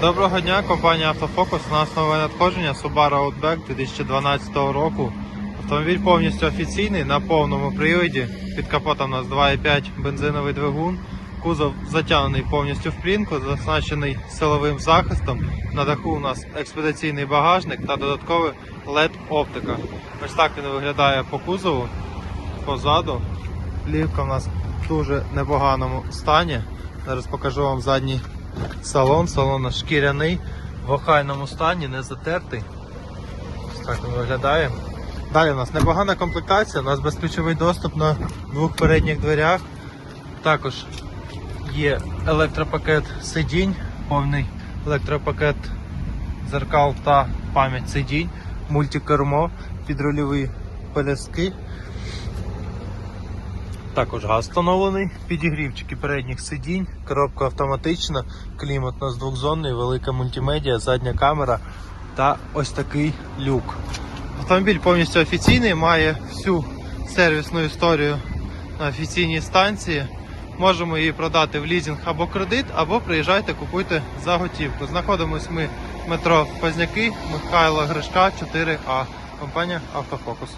Доброго дня, компанія Автофокус. У нас нове надходження Subaru Outback 2012 року. Автомобіль повністю офіційний на повному приводі. Під капотом у нас 2,5 бензиновий двигун. Кузов затягнений повністю в плінку, оснащений силовим захистом. На даху у нас експедиційний багажник та додатковий LED оптика. Ось так він виглядає по кузову, позаду. Лівка у нас в дуже непоганому стані. Зараз покажу вам задній салон. Салон шкіряний, в охайному стані, не затертий. Ось так він виглядає. Далі у нас непогана комплектація, у нас безключовий доступ на двох передніх дверях. Також є електропакет сидінь, повний електропакет зеркал та пам'ять сидінь, мультикермо, підрульові пеляски. Також газ встановлений, підігрівчики передніх сидінь, коробка автоматична, клімат у нас двохзонний, велика мультимедіа, задня камера та ось такий люк. Автомобіль повністю офіційний, має всю сервісну історію на офіційній станції. Можемо її продати в лізинг або кредит, або приїжджайте, купуйте за готівку. Знаходимось ми в метро Позняки, Михайла Гришка, 4А. Компанія Автофокус.